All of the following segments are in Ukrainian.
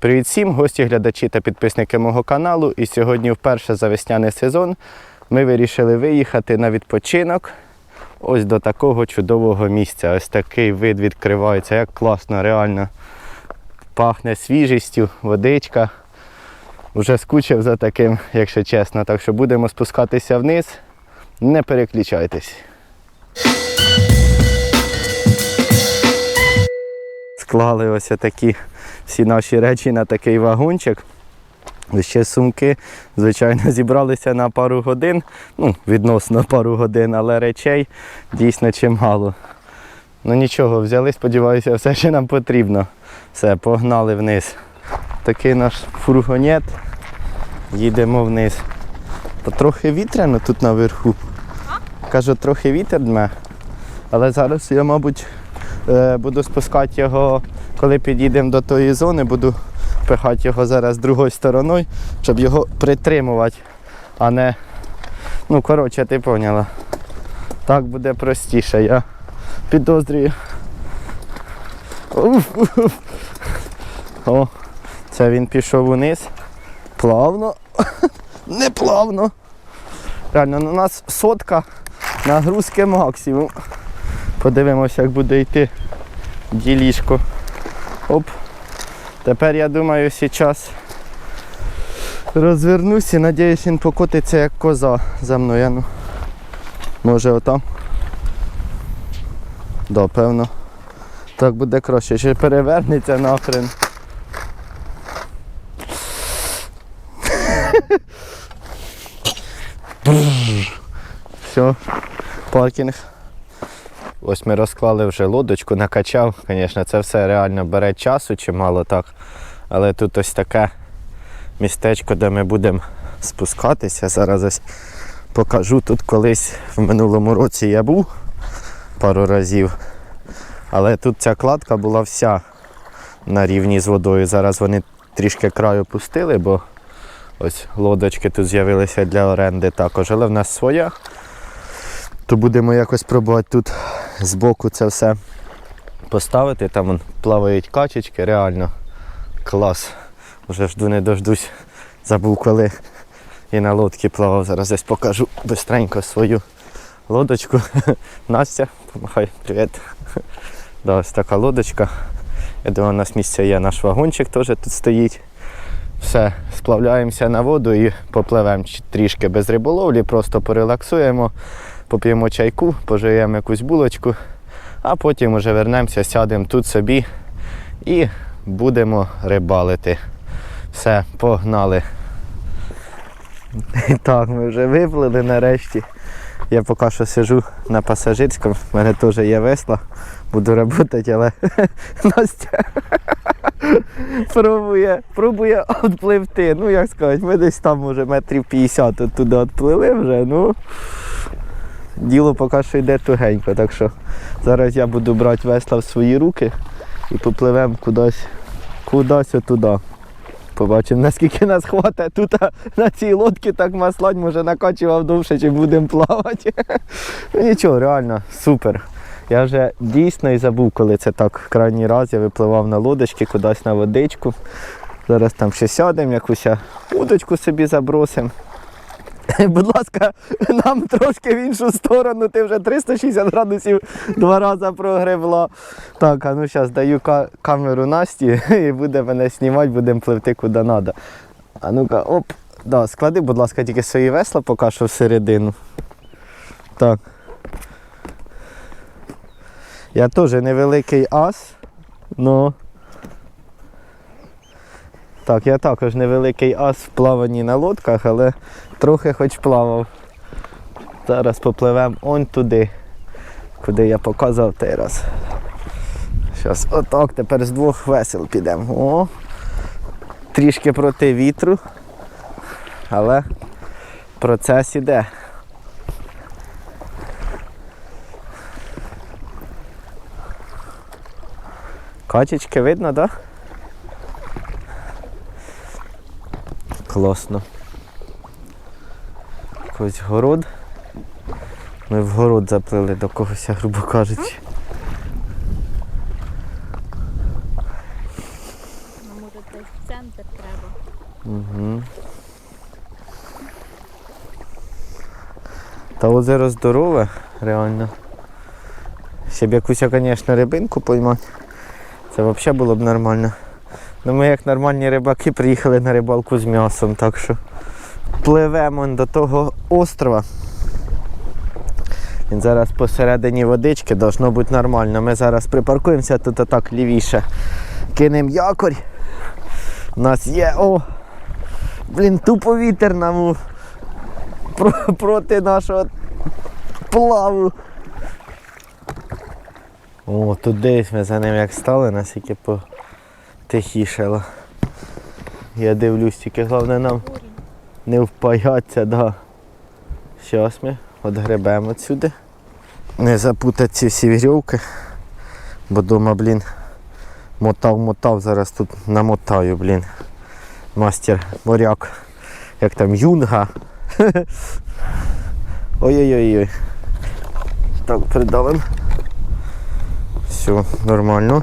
Привіт всім, гості, глядачі та підписники мого каналу. І сьогодні, вперше за весняний сезон, ми вирішили виїхати на відпочинок ось до такого чудового місця. Ось такий вид відкривається, як класно, реально пахне свіжістю, водичка. Вже скучив за таким, якщо чесно. Так що будемо спускатися вниз. Не переключайтесь. Склали ось такі всі наші речі на такий вагончик. Ще сумки, звичайно, зібралися на пару годин, ну, відносно пару годин, але речей дійсно чимало. Ну нічого, взяли, сподіваюся, все, що нам потрібно. Все, погнали вниз. Такий наш фургонет. Їдемо вниз. Та трохи вітряно тут наверху. Кажу, трохи вітер дме. Але зараз я, мабуть, буду спускати його, коли підійдемо до тої зони, буду пихати його зараз другою стороною, щоб його притримувати, а не. Ну, коротше, ти поняла. Так буде простіше, я підозрюю. Уф, уф. О, це він пішов униз. Плавно. Не плавно. Реально, ну, у нас сотка нагрузки максимум. Подивимося, як буде йти ділішко. Оп. Тепер я думаю, зараз розвернусь і надіюсь, він покотиться як коза за мною. Ну, може отам. Да, певно. Так буде краще. Ще перевернеться нахрен. Все, паркінг. Ось ми розклали вже лодочку, накачав. Звісно, це все реально бере часу чимало так. Але тут ось таке містечко, де ми будемо спускатися. Зараз ось покажу. Тут колись в минулому році я був пару разів. Але тут ця кладка була вся на рівні з водою. Зараз вони трішки краю пустили, бо ось лодочки тут з'явилися для оренди також. Але в нас своя. То будемо якось пробувати тут збоку це все поставити. Там вон, плавають качечки, реально клас. Вже жду не дождусь. Забув коли і на лодці плавав. Зараз десь покажу бистренько свою лодочку. Настя, помахай, привіт. Да, ось така лодочка. Я думаю, у нас місце є наш вагончик теж тут стоїть. Все, сплавляємося на воду і попливемо трішки без риболовлі, просто порелаксуємо, поп'ємо чайку, пожуємо якусь булочку, а потім вже вернемося, сядемо тут собі і будемо рибалити. Все, погнали. Так, ми вже виплили нарешті. Я поки що сижу на пасажирському, в мене теж є весла, буду працювати, але Настя пробує, пробує відпливти. Ну, як сказати, ми десь там може метрів 50 туди відплили вже, ну діло поки що йде тугенько. Так що зараз я буду брати весла в свої руки і попливемо кудись, кудись отуди. Побачимо, наскільки нас хватить тут на цій лодці так маслать, може накачував довше, чи будемо плавати. Ну нічого, реально, супер. Я вже дійсно і забув, коли це так крайній раз я випливав на лодочки кудись на водичку. Зараз там ще сядемо, якусь удочку собі забросимо. Будь ласка, нам трошки в іншу сторону, ти вже 360 градусів два рази прогребла. Так, а ну зараз даю ка- камеру Насті і буде мене знімати, будемо пливти куди треба. А ну-ка, оп. Да, склади, будь ласка, тільки свої весла поки що всередину. Так. Я теж невеликий ас, но. Так, я також невеликий ас в плаванні на лодках, але трохи хоч плавав. Зараз попливемо он туди, куди я показав той раз. Зараз отак, тепер з двох весел підемо. О, трішки проти вітру, але процес іде. Качечки видно, так? Да? Класно. Якийсь город. Ми в город заплили до когось, грубо кажучи. Ну, може, десь центр треба. Угу. Та озеро здорове, реально. Ще б якусь, звісно, рибинку поймати. Це взагалі було б нормально. Ну ми як нормальні рибаки приїхали на рибалку з м'ясом, так що пливемо до того острова. Він зараз посередині водички, должно бути нормально. Ми зараз припаркуємося тут отак лівіше. Кинемо якорь. У нас є. О! Блін, тупо вітер нам про- проти нашого плаву. О, тут десь ми за ним як стали, наскільки потихішало. Я дивлюсь, тільки головне нам. Не впаятися, да. Щас ми отгребемо отсюди. Не запутати ці всі вірьовки. Бо дома, блін, мотав-мотав, зараз тут намотаю, блін. Мастер моряк. Як там юнга. Ой-ой-ой. Так, придавим. Все, нормально.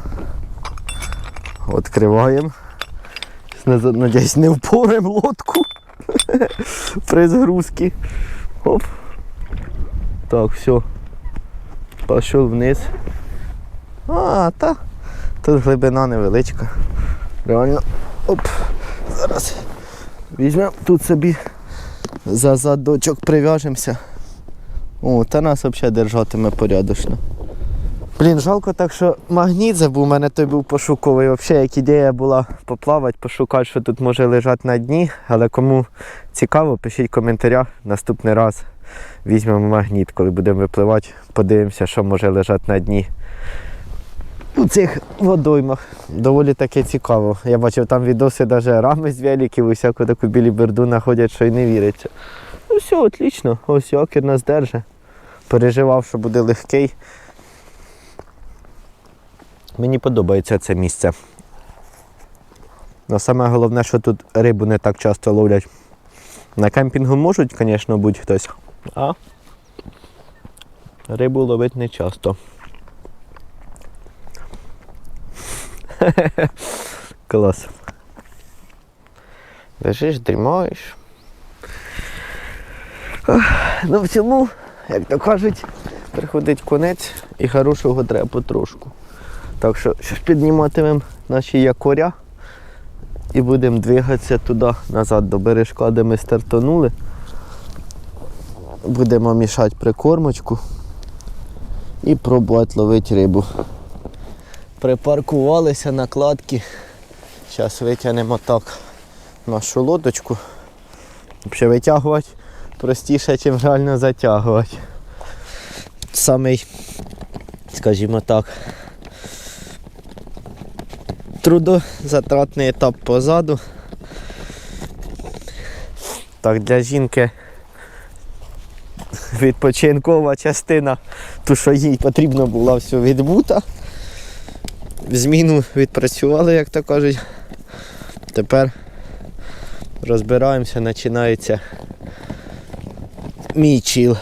Відкриваємо. Надіюсь, не впорем лодку при згрузці. Оп. Так, все. Пішов вниз. А, та. Тут глибина невеличка. Реально. Оп. Зараз візьмемо тут собі за задочок прив'яжемося. О, та нас взагалі держатиме порядочно. Блін, жалко так, що магніт забув, у мене той був пошуковий. Взагалі, як ідея була поплавати, пошукати, що тут може лежати на дні. Але кому цікаво, пишіть в коментарях. Наступний раз візьмемо магніт, коли будемо випливати, подивимося, що може лежати на дні. У цих водоймах. Доволі таки цікаво. Я бачив там відоси, навіть рами з великів, усяку таку білі берду знаходять, що й не віриться. Ну все, отлично. Ось якір нас держить. Переживав, що буде легкий. Мені подобається це місце. Но саме головне, що тут рибу не так часто ловлять. На кемпінгу можуть, звісно, бути хтось, а рибу ловить не часто. Клас. Лежиш, дрімаєш. Ну, в цьому, як то кажуть, приходить конець і хорошого треба потрошку. Так що підніматимемо наші якоря і будемо двигатися туди назад до бережка, де ми стартанули. Будемо мішати прикормочку і пробувати ловити рибу. Припаркувалися на кладки. Зараз витягнемо так нашу лодочку. Взагалі витягувати простіше, ніж реально затягувати. Самий, скажімо так, трудозатратний етап позаду. Так, для жінки відпочинкова частина, ту, що їй потрібно була все відбута. Зміну відпрацювали, як то кажуть. Тепер розбираємося, починається мій чіл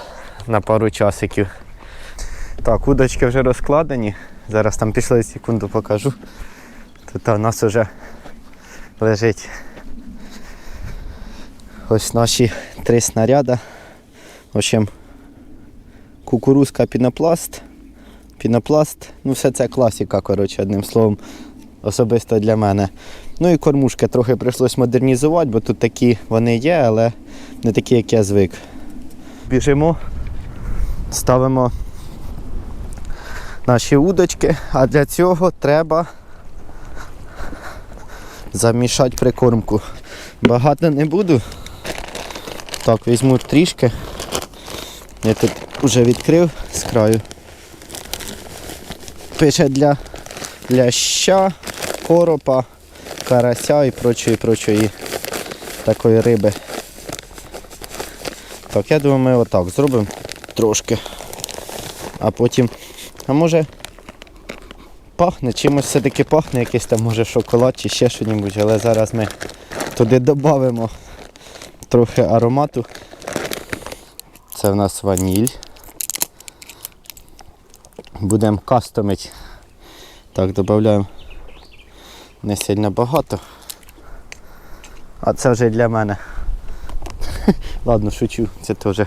на пару часиків. Так, удочки вже розкладені. Зараз там пішли секунду покажу. Тут у нас вже лежить ось наші три снаряди. В общем, кукурузка пінопласт. Пінопласт, ну все це класика, коротше, одним словом, особисто для мене. Ну і кормушки трохи прийшлось модернізувати, бо тут такі вони є, але не такі, як я звик. Біжимо, ставимо наші удочки, а для цього треба замішати прикормку. Багато не буду. Так, візьму трішки. Я тут вже відкрив з краю. Пише для ляща, коропа, карася і прочої, прочої такої риби. Так, я думаю, ми отак зробимо трошки. А потім, а може пахне, чимось все-таки пахне, якийсь там може шоколад чи ще щось, але зараз ми туди додамо трохи аромату. Це в нас ваніль. Будемо кастомити. Так, додаємо не сильно багато. А це вже для мене. Ладно, шучу, це теж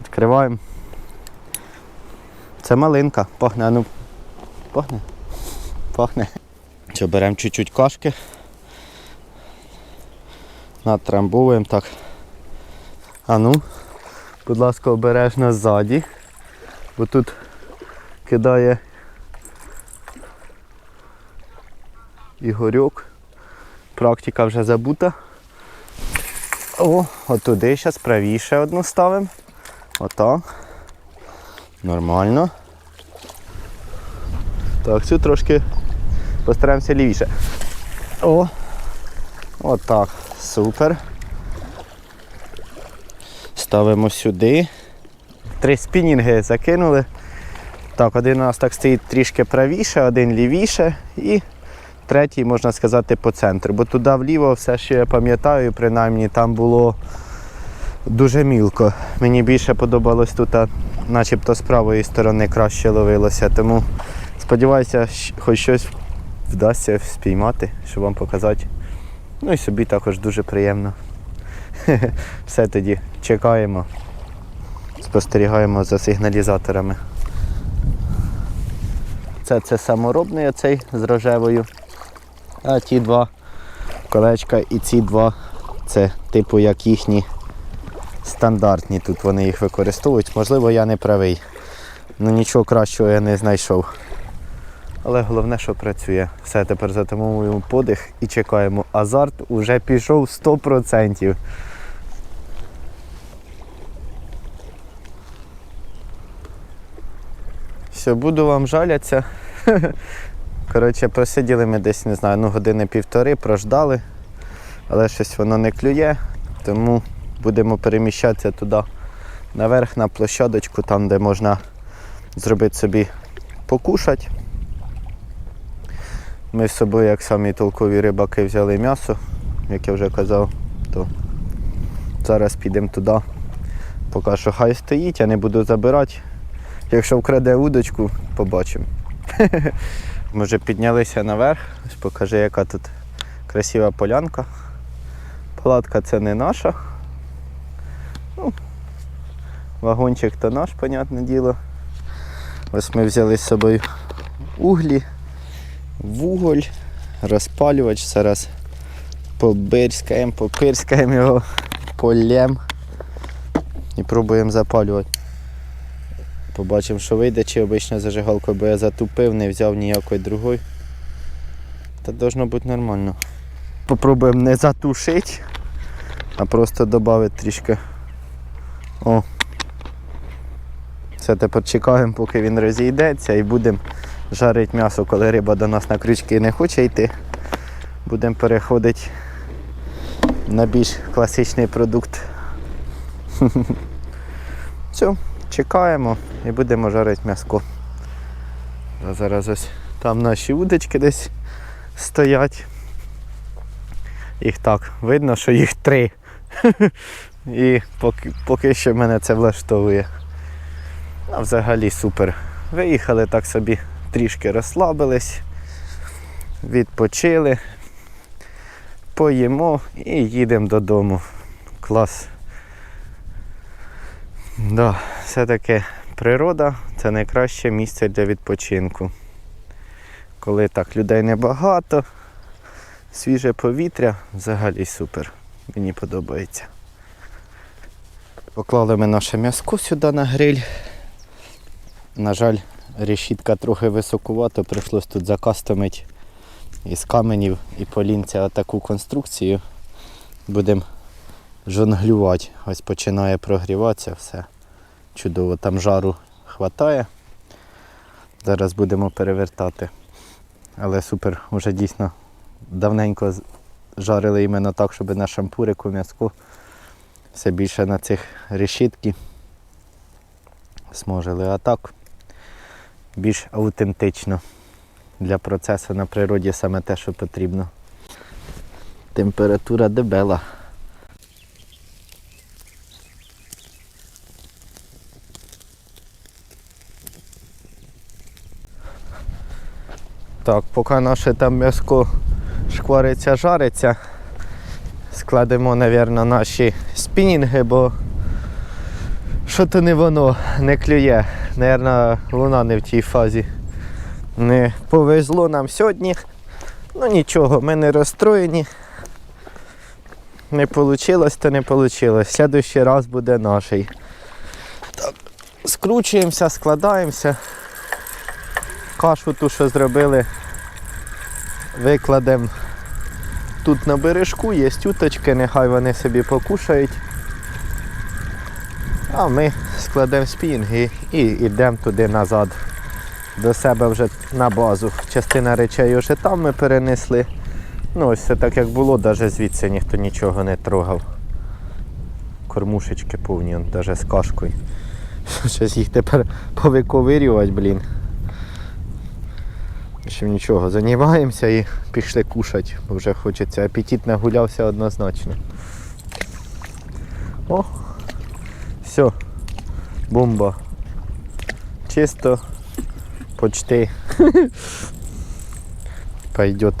відкриваємо. Це малинка, пахне, а ну. Пахне? Пахне. Що, беремо чуть-чуть кашки. Натрамбовуємо так. А ну, будь ласка, обережно ззаді, бо тут кидає Ігорьок. Практика вже забута. О, отуди зараз правіше одну ставимо. Отак. Нормально. Так, цю трошки постараємося лівіше. О! Отак. Супер. Ставимо сюди. Три спінінги закинули. Так, один у нас так стоїть трішки правіше, один лівіше і третій, можна сказати, по центру. Бо туди вліво все, що я пам'ятаю, принаймні там було дуже мілко. Мені більше подобалось тут, начебто з правої сторони краще ловилося. Тому сподіваюся, хоч щось вдасться спіймати, щоб вам показати. Ну і собі також дуже приємно. Все тоді чекаємо, спостерігаємо за сигналізаторами. Це, це саморобний оцей з рожевою. А ті два колечка і ці два це типу як їхні стандартні. Тут вони їх використовують. Можливо, я не правий. Ну нічого кращого я не знайшов. Але головне, що працює. Все, тепер затамовуємо подих і чекаємо. Азарт уже пішов 100%. Все, буду вам жалятися. Коротше, просиділи ми десь, не знаю, ну години півтори, прождали, але щось воно не клює, тому будемо переміщатися туди наверх на площадочку, там де можна зробити собі покушати. Ми з собою, як самі толкові рибаки, взяли м'ясо, як я вже казав, то зараз підемо туди. Поки що хай стоїть, я не буду забирати. Якщо вкраде удочку, побачимо. Ми вже піднялися наверх, покажи, яка тут красива полянка. Палатка це не наша. Ну, вагончик то наш, понятне діло. Ось ми взяли з собою углі, вуголь, розпалювач. Зараз побирськаємо, попирскаємо його полем і пробуємо запалювати. Побачимо, що вийде, чи обична зажигалка, бо я затупив, не взяв ніякої другої. Та должно бути нормально. Попробуємо не затушити, а просто додати трішки. О. Все, тепер чекаємо, поки він розійдеться і будемо жарити м'ясо, коли риба до нас на крючки не хоче йти. Будемо переходити на більш класичний продукт. Все. Чекаємо і будемо жарити м'яско. Зараз ось там наші удочки десь стоять. Їх так, видно, що їх три. І поки, поки що мене це влаштовує. А взагалі супер. Виїхали так собі, трішки розслабились, відпочили, поїмо і їдемо додому. Клас. Да, все-таки природа це найкраще місце для відпочинку. Коли так людей небагато, свіже повітря, взагалі супер. Мені подобається. Поклали ми наше м'яско сюди на гриль. На жаль, решітка трохи високувато, прийшлось тут закастомити із каменів і полінця таку конструкцію. Будемо жонглювати. Ось починає прогріватися все. Чудово, там жару хватає. Зараз будемо перевертати. Але супер, вже дійсно давненько жарили іменно так, щоб на шампурику м'язку все більше на цих решітки смажили. Так більш аутентично. Для процесу на природі саме те, що потрібно. Температура дебела. Так, поки наше там м'яско шквариться, жариться, складемо, мабуть, наші спінінги, бо що то не воно, не клює. Наверно, луна не в тій фазі. Не повезло нам сьогодні. Ну нічого, ми не розстроєні. Не вийшло, то не вийшло. Слідуючий раз буде наший. Так, скручуємося, складаємося. Кашу ту, що зробили, викладемо тут на бережку, є тюточки, нехай вони собі покушають. А ми складемо спінги і йдемо туди назад. До себе вже на базу. Частина речей вже там ми перенесли. Ну, ось все так як було, навіть звідси ніхто нічого не трогав. Кормушечки повні, навіть з кашкою. Щось їх тепер повиковирювати, блін. Ще нічого, займаємося і пішли кушати, бо вже хочеться. Апетит нагулявся однозначно. О, все, бомба. Чисто, почти. Пойдет.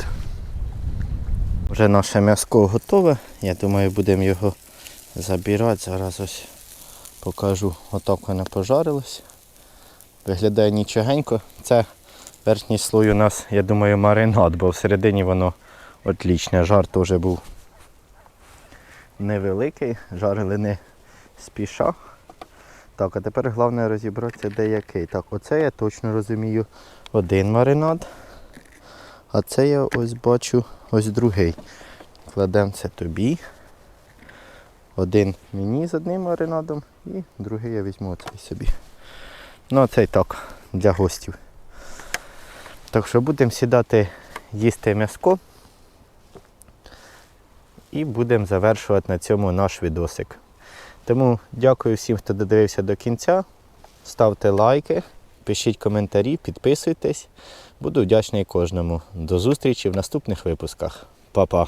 Вже наше м'яско готове. Я думаю, будемо його забирати. Зараз ось покажу, отак воно пожарилось. Виглядає нічогенько. Це верхній слой у нас, я думаю, маринад, бо всередині воно отлічне. Жар теж був невеликий, жарили не спіша. Так, а тепер головне розібратися де який. Так, оце я точно розумію один маринад. А це я ось бачу ось другий. Кладемо це тобі. Один мені з одним маринадом і другий я візьму оцей собі. Ну, а цей так, для гостів. Так що будемо сідати їсти м'яско і будемо завершувати на цьому наш відосик. Тому дякую всім, хто додивився до кінця. Ставте лайки, пишіть коментарі, підписуйтесь. Буду вдячний кожному. До зустрічі в наступних випусках. Па-па!